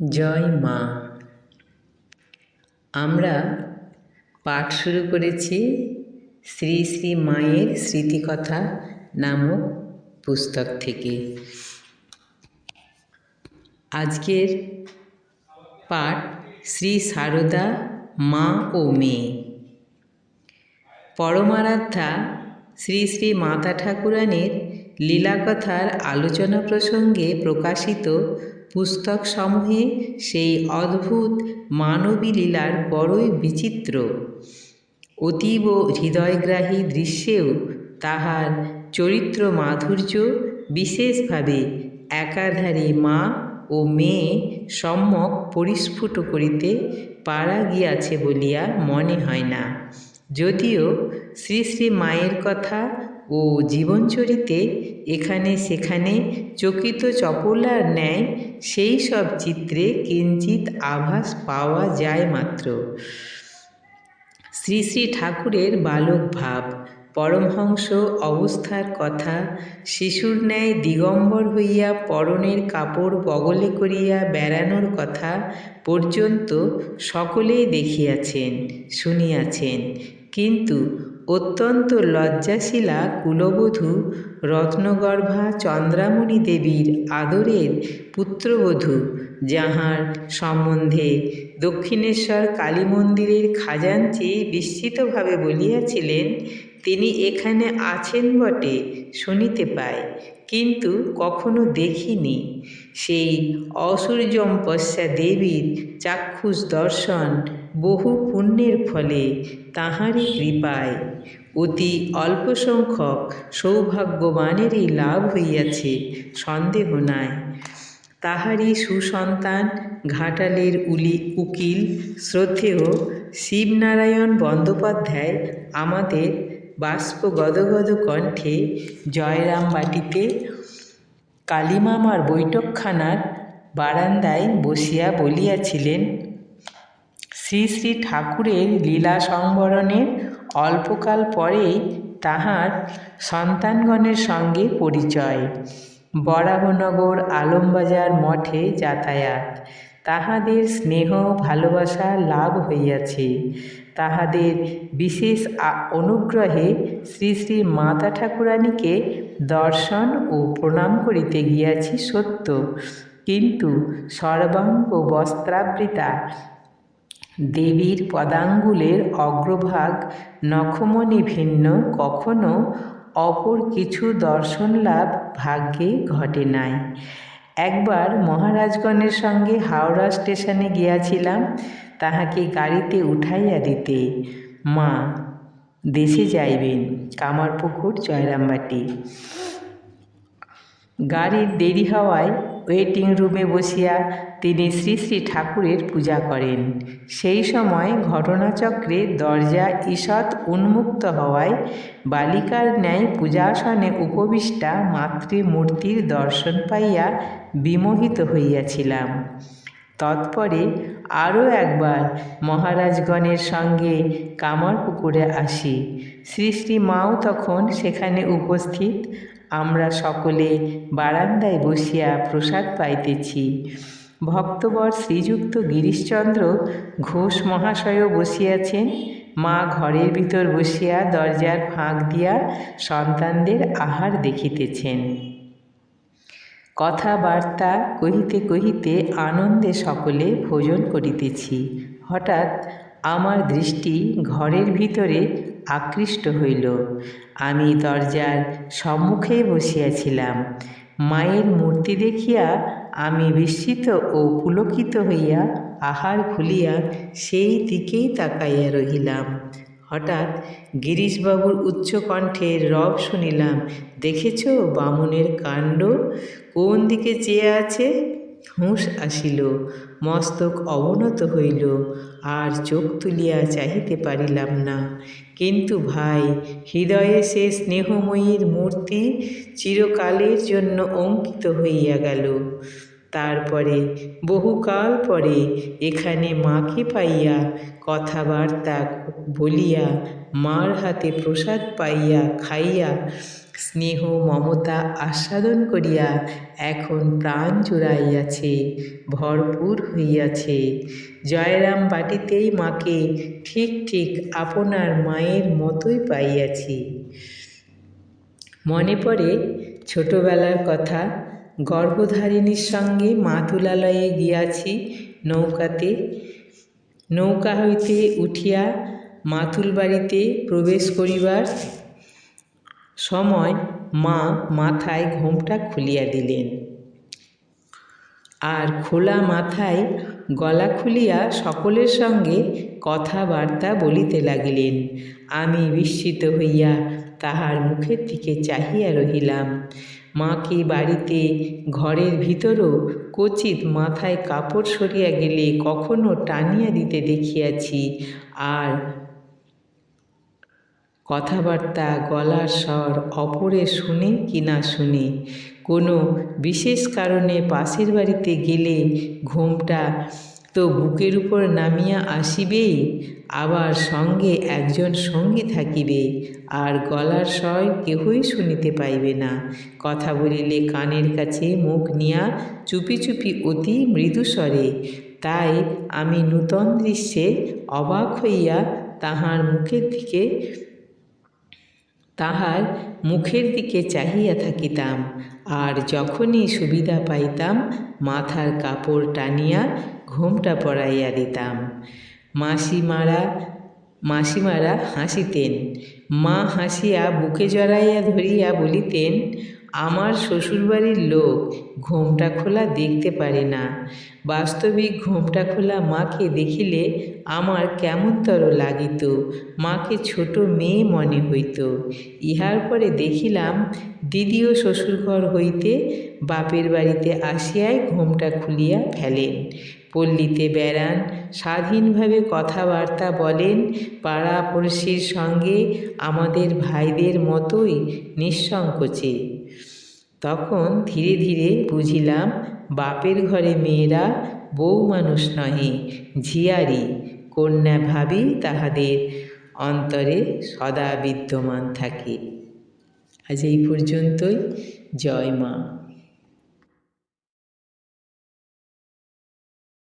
জয় মা। আমরা পাঠ শুরু করেছি শ্রী শ্রী মায়ের স্মৃতিকথা নামক পুস্তক থেকে। আজকের পাঠ শ্রী সারদা মা ও মেয়ে। পরমারাধ্যা শ্রী শ্রী মাতা ঠাকুরানীর লীলাকথার আলোচনা প্রসঙ্গে প্রকাশিত পুস্তকসমূহে সেই অদ্ভুত মানবী লীলার বড়ই বিচিত্র। অতীব হৃদয়গ্রাহী দৃশ্যেও তাহার চরিত্র মাধুর্য, বিশেষভাবে একাধারে মা ও মেয়ে সম্যক পরিস্ফুট করিতে পারা গিয়াছে বলিয়া মনে হয় না। যদিও শ্রী শ্রী মায়ের কথা ও জীবনচরিতে এখানে সেখানে চকিত চপলার ন্যায় সেই সব চিত্রে কিঞ্চিত আভাস পাওয়া যায় মাত্র। শ্রী শ্রী ঠাকুরের বালক ভাব, পরমহংস অবস্থার কথা, শিশুর ন্যায় দিগম্বর হইয়া পরনের কাপড় বগলে করিয়া বেড়ানোর কথা পর্যন্ত সকলেই দেখিয়াছেন, শুনিয়াছেন। কিন্তু অত্যন্ত লজ্জাশীলা কুলবধূ রত্নগর্ভা চন্দ্রামণি দেবীর আদরের পুত্রবধূ, যাহার সম্বন্ধে দক্ষিণেশ্বর কালী মন্দিরের খাজাঞ্চি বিস্মিতভাবে বলিয়াছিলেন, তিনি এখানে আছেন বটে, শুনিতে পাই। কিন্তু কখনো দেখিনি। সেই অসূর্যম্পস্যা দেবীর চাক্ষুষ দর্শন বহু পুণ্যের ফলে তাঁহারই কৃপায়। অতি অল্প সংখ্যক সৌভাগ্যবানেরই লাভ হইয়াছে, সন্দেহ নাই। তাহারই সুসন্তান ঘাটালের উলি উকিল শ্রদ্ধেয় শিবনারায়ণ বন্দ্যোপাধ্যায় আমাদের বাষ্প গদগদ কণ্ঠে জয়রামবাটিতে কালীমামার বৈঠকখানার বারান্দায় বসিয়া বলিয়াছিলেন শ্রী শ্রী ঠাকুরের লীলা সংবরণের অল্পকাল পরেই তাহার সন্তানগণের সঙ্গে পরিচয়। বরাহনগর আলমবাজার মঠে যাতায়াত। তাহাদের স্নেহ, ভালোবাসা লাভ হইয়াছে। তাহাদের বিশেষ অনুগ্রহে শ্রী শ্রী মাতা ঠাকুরানীকে দর্শন ও প্রণাম করিতে গিয়াছি সত্য। কিন্তু সর্বাঙ্গ বস্ত্রাবৃতা দেবীর পদাঙ্গুলের অগ্রভাগ নখমণি ভিন্ন, কখনো অপর কিছু দর্শন লাভ ভাগ্যে ঘটে নাই। একবার মহারাজগণের সঙ্গে হাওড়া স্টেশনে গিয়াছিলাম, তাহাকে গাড়িতে উঠাইয়া দিতে। মা, দেশে যাইবেন, কামারপুকুর, জয়রামবাটি। গাড়ির দেরি হওয়ায় ওয়েটিং রুমে বসিয়া তিনি শ্রী শ্রী ঠাকুরের পূজা করেন। সেই সময় ঘটনাচক্রে দরজা ঈষৎ উন্মুক্ত হওয়ায় বালিকার ন্যায় পূজাসনে উপবিষ্টা মাতৃমূর্তির দর্শন পাইয়া বিমোহিত হইয়াছিলাম। তৎপরে আরও একবার মহারাজগণের সঙ্গে কামারপুকুরে আসি। শ্রী শ্রী মাও তখন সেখানে উপস্থিত। আমরা সকলে বারান্দায় বসিয়া প্রসাদ পাইতেছি। ভক্তবর শ্রীযুক্ত গিরিশচন্দ্র ঘোষ মহাশয়ও বসিয়াছেন। মা ঘরের ভিতর বসিয়া দরজার ফাঁক দিয়া সন্তানদের আহার দেখিতেছেন। কথাবার্তা কহিতে কহিতে আনন্দে সকলে ভোজন করিতেছি। হঠাৎ আমার দৃষ্টি ঘরের ভিতরে আকৃষ্ট হইল। আমি দরজার সম্মুখে বসিয়াছিলাম। মায়ের মূর্তি দেখিয়া আমি বিস্মিত ও পুলকিত হইয়া আহার ভুলিয়া সেই দিকেই তাকাইয়া রহিলাম। হঠাৎ গিরিশবাবুর উচ্চ উচ্চকণ্ঠের রব শুনিলাম, দেখেছ বামুনের কাণ্ড? কোন দিকে চেয়ে আছে? হুঁশ আসিল, মস্তক অবনত হইল। আর চোখ তুলিয়া চাহিতে পারিলাম না। কিন্তু ভাই, হৃদয়ে সে স্নেহময়ীর মূর্তি চিরকালের জন্য অঙ্কিত হইয়া গেল। তারপরে, বহুকাল পরে এখানে মাকে পাইয়া কথাবার্তা বলিয়া মার হাতে প্রসাদ পাইয়া খাইয়া স্নেহ, মমতা আস্বাদন করিয়া এখন প্রাণ জুড়াইয়াছে, ভরপুর হইয়াছে। জয়রাম বাটিতেই মাকে ঠিক ঠিক আপনার মায়ের মতোই পাইয়াছি। মনে পড়ে ছোটবেলার কথা, গর্ভধারিণীর সঙ্গে মাতুলালয়ে গিয়াছি নৌকাতে। নৌকা হইতে উঠিয়া মাতুল বাড়িতে প্রবেশ করিবার সময় মা মাথায় ঘোমটা খুলিয়া দিলেন। আর খোলা মাথায় গলা খুলিয়া সকলের সঙ্গে কথাবার্তা বলিতে লাগিলেন। আমি বিস্মিত হইয়া তাহার মুখের দিকে চাহিয়া রহিলাম। মাকে বাড়িতে ঘরের ভিতরও কচিত মাথায় কাপড় সরিয়া গেলে কখনো টানিয়া দিতে দেখিয়াছি। আর কথাবার্তা, গলার স্বর অপরে শুনে কি না শুনে। কোনো বিশেষ কারণে পাশের বাড়িতে গেলে ঘোমটা তো বুকের উপর নামিয়া আসিবেই, আবার সঙ্গে একজন সঙ্গী থাকিবে, আর গলার স্বর কেহই শুনিতে পাইবে না। কথা বলিলে কানের কাছে মুখ নিয়া চুপি চুপি অতি মৃদুস্বরে তাই আমি নূতন দৃশ্যে অবাক হইয়া তাহার মুখের দিকে তাহার মুখের দিকে চাহিয়া থাকিতাম, আর যখনই সুবিধা পাইতাম, মাথার কাপড় টানিয়া ঘোমটা পড়াইয়া দিতাম। মাসিমারা মাসিমারা হাসিতেন। মা হাসিয়া বুকে জড়াইয়া ধরিয়া বলিতেন আমার শ্বশুরবাড়ির লোক ঘোমটা খোলা দেখতে পারে না। বাস্তবিক ঘোমটা খোলা মাকে দেখিলে আমার কেমনতর লাগিত। মাকে ছোট মেয়ে মনে হইত। ইহার পরে দেখিলাম দিদিও শ্বশুরঘর হইতে বাপের বাড়িতে আসিয়াই ঘোমটা খুলিয়া ফেলেন। পল্লীতে বেড়ান, স্বাধীনভাবে কথাবার্তা বলেন, পাড়াপড়শির সঙ্গে আমাদের ভাইদের মতোই নিঃসংকোচে। তখন ধীরে ধীরে বুঝিলাম, বাপের ঘরে মেয়েরা বউ মানুষ নহে, ঝিয়ারি, কন্যা ভাবি তাহাদের অন্তরে সদা বিদ্যমান থাকে। আজ এই পর্যন্তই। জয় মা।